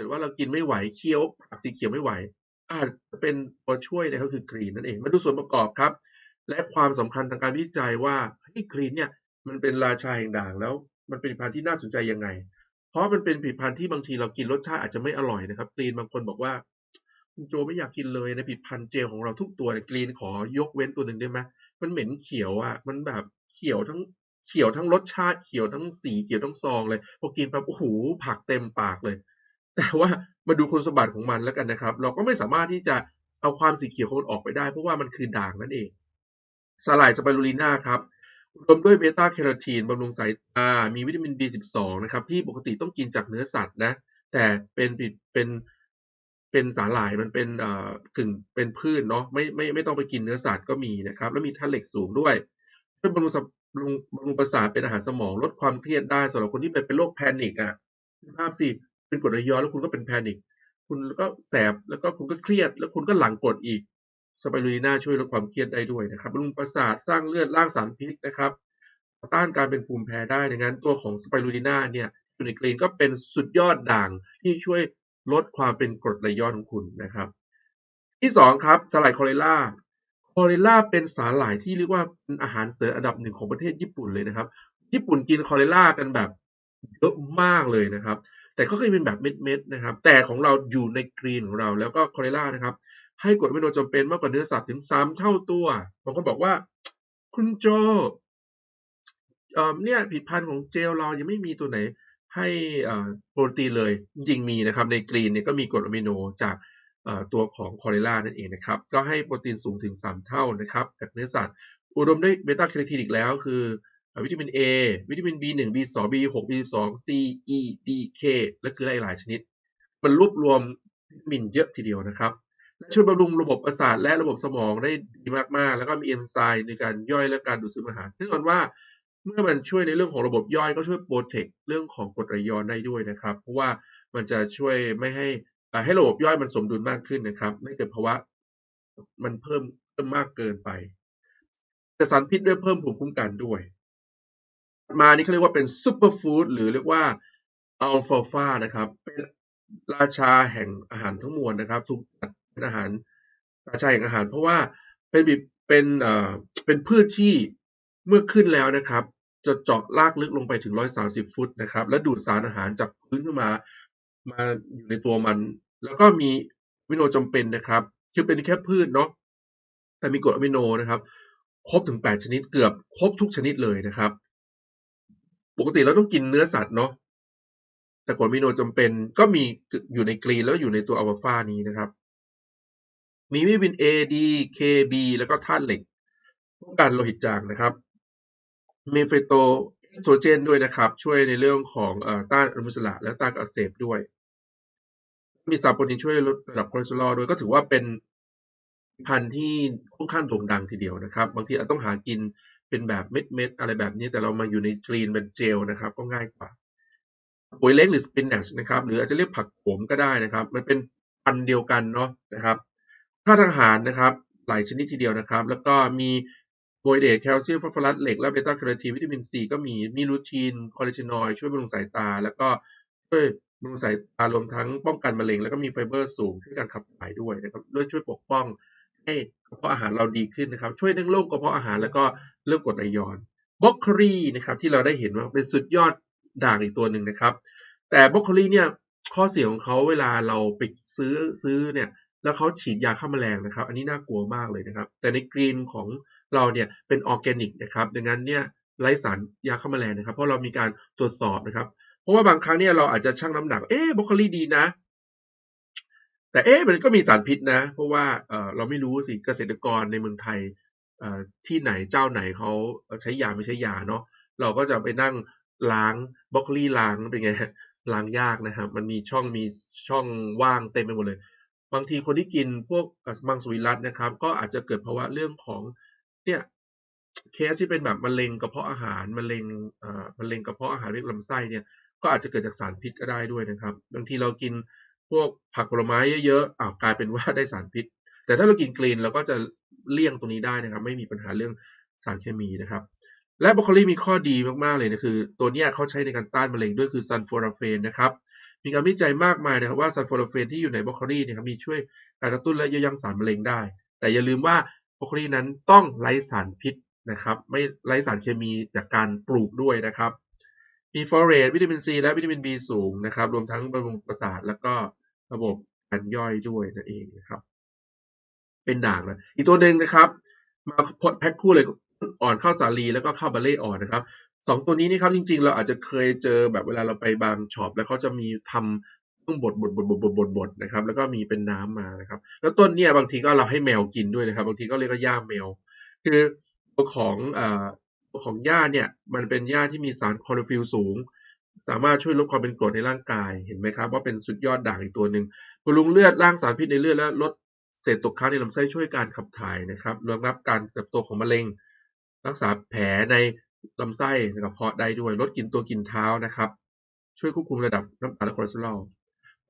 กิดว่าเรากินไม่ไหวเคี้ยวผักสีเขียวไม่ไหว อาจจะเป็นตัวช่วยนะครับคือกรีนนั่นเองมาดูส่วนประกอบครับ และความสำคัญทางการวิจัยว่าเฮ้ยกรีนเนี่ยมันเป็นราชาแห่งด่างแล้ว มันเป็นผลิตภัณฑ์ที่น่าสนใจยังไง เพราะมันเป็นผลิตภัณฑ์ที่บางทีเรากินรสชาติอาจจะไม่อร่อยนะครับกรีนบางคนบอกว่าคุณโจไม่อยากกินเลยในผลิตภัณฑ์เจลของเราทุกตัวเนี่ยกรีนขอยกเว้นตัวหนึ่งได้ไหมมันเหม็นเขียวอะมันแบบเขียวทั้งเขียวทั้งรสชาติเขียวทั้งสีเขียวทั้งซองเลยพอกินปั๊บโอ้โหผักเต็มปากเลย แต่ว่ามาดูคุณสมบัติของมันแล้วกันนะครับ เราก็ไม่สามารถที่จะเอาความสีเขียวของมันออกไปได้ เพราะว่ามันคือด่างนั่นเองสลายสไปรูลิน่าครับรวมด้วยเบต้าแคโรทีนบำรุงสายตา มีวิตามิน B12 นะครับ ที่ปกติต้องกินจากเนื้อสัตว์นะ แต่เป็นเป็นเป็นสาหร่ายมันเป็นเอ่อกึ่งเป็นพืชเนาะไม่ไม่ไม่ต้องไปกินเนื้อสัตว์ก็มีนะครับ แล้วมีธาตุเหล็กสูงด้วยช่วยบำรุงบำรุงบำรุงประสาทเป็นอาหารสมองลดความเครียดได้สำหรับคนที่เป็นเป็นโรคแพนิคอะภาพสิ เป็นกรดไหลย้อนแล้วคุณก็เป็นแพนิคคุณก็แสบแล้วก็คุณก็เครียด แล้วคุณก็หลังกดอีกสไปรูลิน่าช่วยลดความเครียดได้ด้วยนะครับบำรุงประสาทสร้างเลือดล่างสารพิษนะครับต้านการเป็นภูมิแพ้ได้ดังนั้นตัวของสไปรูลิน่าเนี่ยอยู่ในกรีนก็เป็นสุดยอดด่างที่ช่วยลดความเป็นกรดไหลย้อนของคุณนะครับ ที่สองครับสลายคอเรล่าคอเรล่าเป็นสาหร่ายที่เรียกว่าเป็นอาหารเสริมอันดับหนึ่งของประเทศญี่ปุ่นเลยนะครับ ญี่ปุ่นกินคอเรล่ากันแบบเยอะมากเลยนะครับ แต่ก็เคยเป็นแบบเม็ดๆนะครับ แต่ของเราอยู่ในกรีนของเราแล้วก็คอเรล่านะครับ ให้กรดอะมิโนจำเป็นมากกว่าเนื้อสัตว์ถึงสามเท่าตัวบางคนบอกว่า คุณโจเนี่ยผลิตภัณฑ์ของเจลเรายังไม่มีตัวไหนให้โปรตีนเลยจริงมีนะครับ ในกรีนเนี่ยก็มีกรดอะมิโนจากตัวของคอเรล่านั่นเองนะครับ ก็ให้โปรตีนสูงถึง 3 เท่านะครับ จากเนื้อสัตว์ อุดมด้วยเบต้าแคโรทีนอีกแล้ว คือ วิตามิน A วิตามิน B1 B2 B6 B12 C E D K และคือหลายชนิด มันรวบรวมวิตามินเยอะทีเดียวนะครับและช่วยบำรุงระบบประสาทและระบบสมองได้ดีมากๆ แล้วก็มีเอนไซม์ในการย่อยและการดูดซึมอาหารแน่นอนว่าเมื่อมันช่วยในเรื่องของระบบย่อยก็ช่วยโปรเทคเรื่องของกรดไหลย้อนได้ด้วยนะครับ เพราะว่ามันจะช่วยไม่ให้ให้ระบบย่อยมันสมดุลมากขึ้นนะครับ ไม่เกิดภาวะมันเพิ่มเพิ่มมากเกินไป แต่สารพิษด้วยเพิ่มภูมิคุ้มกันด้วย มานี่เขาเรียกว่าเป็นซูเปอร์ฟู้ดหรือเรียกว่าอัลฟาฟานะครับ เป็นราชาแห่งอาหารทั้งมวลนะครับถูกจัดเป็นอาหารราชาแห่งอาหาร เพราะว่าเป็นเป็นเอ่อเป็นพืชที่เมื่อขึ้นแล้วนะครับ จะเจาะลากลึกลงไปถึง 130 ฟุตนะครับ และดูดสารอาหารจากพื้นขึ้นมามาอยู่ในตัวมัน แล้วก็มีวิโนจำเป็นนะครับคือเป็นแค่พืชเนาะแต่มีกรดอะมิโนนะครับ ครบถึง 8 ชนิดเกือบครบทุกชนิดเลยนะครับ ปกติเราต้องกินเนื้อสัตว์เนาะแต่กรดอะมิโนจำเป็นก็มีอยู่ในกรีนแล้วอยู่ในตัวอัลฟาฟานี้นะครับ มีวิตามิน A D K B แล้วก็ธาตุเหล็กป้องกันโลหิตจางนะครับมีเฟโตเอสโตรเจนด้วยนะครับ ช่วยในเรื่องของต้านอนุมูลอิสระและต้านอักเสบด้วย มีสารโปรตีนช่วยลดระดับคอเลสเตอรอลด้วยก็ถือว่าเป็นพันธุ์ที่ค่อนข้างโด่งดังทีเดียวนะครับ บางทีอาจต้องหากิน เป็นแบบเม็ดๆอะไรแบบนี้ แต่เรามาอยู่ในกรีนเป็นเจลนะครับ ก็ง่ายกว่าปุ๋ยเล็กหรือสปินแนชนะครับหรืออาจจะเรียกผักโขมก็ได้นะครับ มันเป็นพันเดียวกันเนาะนะครับถ้าทางอาหารนะครับหลายชนิดทีเดียวนะครับ แล้วก็มีโบยเดตแคลเซียมฟอสฟอรัสเหล็ก และเบต้าแคโรทีนวิตามินซีก็มีมีลูทีนคอเลสเตอรอลช่วยบำรุงสายตา แล้วก็ช่วยบำรุงสายตารวมทั้งป้องกันมะเร็ง แล้วก็มีไฟเบอร์สูงช่วยการขับถ่ายด้วยนะครับด้วยช่วยปกป้อง ให้กระเพาะอาหารเราดีขึ้นนะครับ ช่วยเรื่องโรคกระเพาะอาหารแล้วก็เรื่องกรดไหลย้อนบล็อกโคลีนะครับ ที่เราได้เห็นว่าเป็นสุดยอดด่างอีกตัวหนึ่งนะครับ แต่บล็อกโคลีเนี่ยข้อเสียของเขาเวลาเราไปซื้อซื้อเนี่ย แล้วเขาฉีดยาฆ่าแมลงนะครับ อันนี้น่ากลัวมากเลยนะครับ แต่ในกรีนของเราเนี่ยเป็นออร์แกนิกนะครับ ดังนั้นเนี่ยไร้สารยาฆ่าแมลงนะครับ เพราะเรามีการตรวจสอบนะครับ เพราะว่าบางครั้งเนี่ยเราอาจจะชั่งน้ำหนัก เอ๊ะบรอกโคลีดีนะ แต่เอ๊ะมันก็มีสารพิษนะ เพราะว่าเราไม่รู้สิเกษตรกรในเมืองไทยที่ไหนเจ้าไหนเขาใช้ยาไม่ใช้ยาเนาะเราก็จะไปนั่งล้างบรอกลี่ล้างเป็นไงล้างยากนะครับ มันมีช่องมีช่องว่างเต็มไปหมดเลย บางทีคนที่กินพวกมังสวิรัตนะครับ ก็อาจจะเกิดภาวะเรื่องของเนี่ยเคสที่เป็นแบบมะเร็งกระเพาะอาหารมะเร็งอ่ามะเร็งกระเพาะอาหารเรียกลำไส้เนี่ยก็อาจจะเกิดจากสารพิษก็ได้ด้วยนะครับ บางทีเรากิน พวกผักผลไม้เยอะๆอ้าวกลายเป็นว่าได้สารพิษ แต่ถ้าเรากินกรีนเราก็จะเลี่ยงตรงนี้ได้นะครับ ไม่มีปัญหาเรื่องสารเคมีนะครับ และบรอกโคลีมีข้อดีมากๆเลยนะคือ ตัวนี้เขาใช้ในการต้านมะเร็งด้วยคือซันโฟราเฟนนะครับมีการวิจัยมากมายนะครับว่าซัลโฟราเฟนที่อยู่ในบรอกโคลีเนี่ยครับมีช่วยการกระตุ้นและยับยั้งสารมะเร็งได้ แต่อย่าลืมว่าบรอกโคลีนั้นต้องไร้สารพิษนะครับ ไม่ไร้สารเคมีจากการปลูกด้วยนะครับมีฟอเรตวิตามินซีและวิตามิน B สูงนะครับ รวมทั้งบำรุงประสาทแล้วก็ ระบบการย่อยด้วยนั่นเองนะครับ เป็นด่างนะอีกตัวหนึ่งนะครับ มาแพ็คคู่เลยอ่อนข้าวสาลีแล้วก็ข้าวบาเล่อ่อนนะครับสองตัวนี้นี่ครับจริง ๆ เราอาจจะเคยเจอแบบเวลาเราไปบางช็อปแล้วเขาจะมีทำต้องบดบดบดบดบดบดบดนะครับ แล้วก็มีเป็นน้ำมานะครับ แล้วต้นเนี่ยบางทีก็เราให้แมวกินด้วยนะครับ บางทีก็เรียกว่าหญ้าแมว คือตัวของอ่อตัวของหญ้าเนี่ย มันเป็นหญ้าที่มีสารคลอโรฟิลสูง สามารถช่วยลดความเป็นกรดในร่างกายเห็นไหมครับ ว่าเป็นสุดยอดด่างอีกตัวหนึ่งบำรุงเลือดล้างสารพิษในเลือดและลดเศษตกค้างในลำไส้ช่วยการขับถ่ายนะครับรวมรับการเติบโตของมะเร็ง รักษาแผลในลำไส้กระเพาะได้ด้วยลดกลิ่นตัวกลิ่นเท้านะครับ ช่วยควบคุมระดับน้ำตาลและคอเลสเตอรอล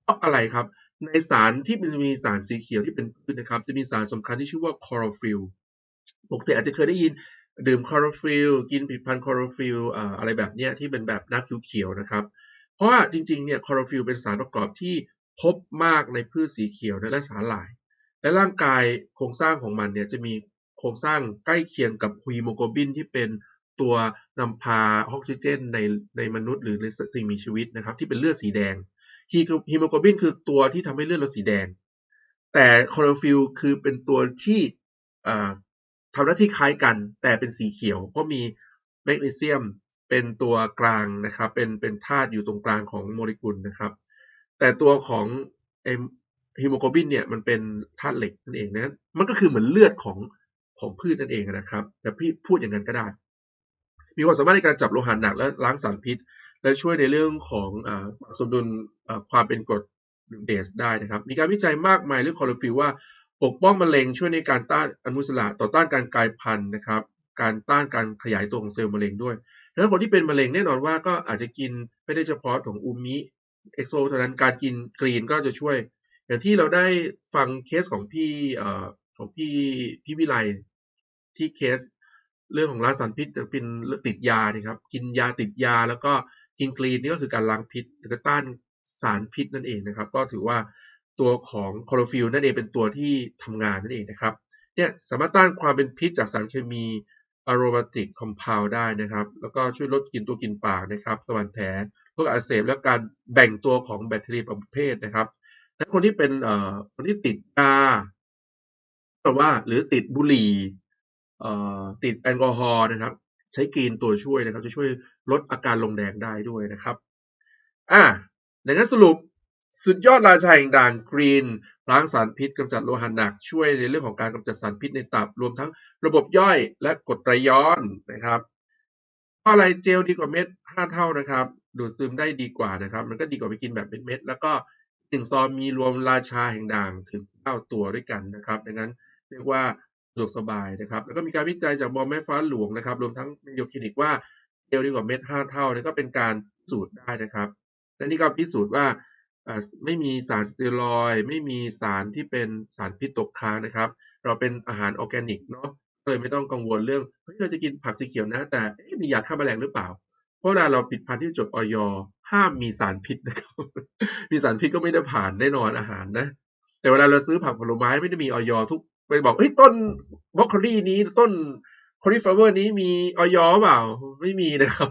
เพราะอะไรครับ ในสารที่มันมีสารสีเขียวที่เป็นพืชนะครับ จะมีสารสำคัญที่ชื่อว่าคลอโรฟิลปกติอาจจะเคยได้ยิน ดื่มคลอโรฟิลกินผลิตภัณฑ์คลอโรฟิลอะไรแบบเนี้ยที่เป็นแบบน้ำเขียวๆนะครับ เพราะว่าจริงๆเนี่ยคลอโรฟิลเป็นสารประกอบที่พบมากในพืชสีเขียวและสาหร่าย และร่างกายโครงสร้างของมันเนี่ยจะมีโครงสร้างใกล้เคียงกับฮีโมโกลบินที่เป็นตัวนำพาออกซิเจนในในมนุษย์หรือในสิ่งมีชีวิตนะครับ ที่เป็นเลือดสีแดงฮีโมโกลบินคือตัวที่ทำให้เลือดเราสีแดง แต่คลอโรฟิลคือเป็นตัวที่ ทำหน้าที่คล้ายกันแต่เป็นสีเขียวเพราะมีแมกนีเซียมเป็นตัวกลางนะครับ เป็นเป็นธาตุอยู่ตรงกลางของโมเลกุลนะครับ แต่ตัวของฮีโมโกลบินเนี่ยมันเป็นธาตุเหล็กนั่นเองนะมันก็คือเหมือนเลือดของของพืชนั่นเองนะครับ แต่พี่พูดอย่างนั้นก็ได้ มีความสามารถในการจับโลหะหนักและล้างสารพิษ และช่วยในเรื่องของอสมดุลความเป็นกรดเบสได้นะครับ มีการวิจัยมากมายเรื่องคลอโรฟิลว่า ปกป้องมะเร็งช่วยในการต้านอนุมูลอิสระต่อต้านการกลายพันธุ์นะครับ การต้านการขยายตัวของเซลล์มะเร็งด้วยแล้วคนที่เป็นมะเร็งแน่นอนว่าก็อาจจะกินไม่ได้เฉพาะของอูมิเอ็กโซเท่านั้นการกินกรีนก็จะช่วย อย่างที่เราได้ฟังเคสของพี่เอ่อของพี่พี่วิไลที่เคสเรื่องของล้างสารพิษจะเป็นติดยานี่ครับ กินยาติดยาแล้วก็กินกรีนนี่ก็คือการล้างพิษหรือต้านสารพิษนั่นเองนะครับ ก็ถือว่า ตัวของคลอโรฟิลนั่นเองเป็นตัวที่ทำงานนั่นเองนะครับเนี่ยสามารถต้านความเป็นพิษจากสารเคมีอะโรมาติกคอมเพลได้นะครับ แล้วก็ช่วยลดกลิ่นตัวกลิ่นปากนะครับ สมานแผลพวกอักเสบและการแบ่งตัวของแบคทีเรียประเภทนะครับและคนที่เป็นเอ่อคนที่ติดยาแต่ว่าหรือติดบุหรี่เอ่อติดแอลกอฮอล์นะครับ ใช้กรีนตัวช่วยนะครับ จะช่วยลดอาการลงแดงได้ด้วยนะครับ อะดังนั้นสรุป สุดยอดราชาแห่งด่างกรีน ล้างสารพิษกำจัดโลหะหนัก ช่วยในเรื่องของการกำจัดสารพิษในตับ รวมทั้งระบบย่อยและกรดไหลย้อนนะครับเพราะอะไรเจลดีกว่าเม็ดห้าเท่านะครับ ดูดซึมได้ดีกว่านะครับ มันก็ดีกว่าไปกินแบบเป็นเม็ด แล้วก็หนึ่งซองมีรวมราชาแห่งด่างถึงเก้าตัวด้วยกันนะครับ ดังนั้นเรียกว่าสะดวกสบายนะครับ แล้วก็มีการวิจัยจากมอแม่ฟ้าหลวงนะครับ รวมทั้งโยคลินิกว่าเจลดีกว่าเม็ดห้าเท่านี่ก็เป็นการพิสูจน์ได้นะครับ และนี่ก็พิสูจน์ว่า ไม่มีสารสเตียรอยด์ไม่มีสารที่เป็นสารพิษตกค้างนะครับ เราเป็นอาหารออร์แกนิกเนาะเลยไม่ต้องกังวลเรื่องเฮ้ยเราจะกินผักสีเขียวนะ แต่มียาฆ่าแมลงหรือเปล่า เพราะเวลาเราปิดพันธุ์ที่จดออยห้ามมีสารพิษนะครับมีสารพิษก็ไม่ได้ผ่านแน่นอนอาหารนะ แต่เวลาเราซื้อผักผลไม้ไม่ได้มีออยทุกไปบอกเฮ้ยต้นบรอกโคลีนี้ต้นคอริฟลาเวอร์นี้มีออยเปล่าไม่มีนะครับ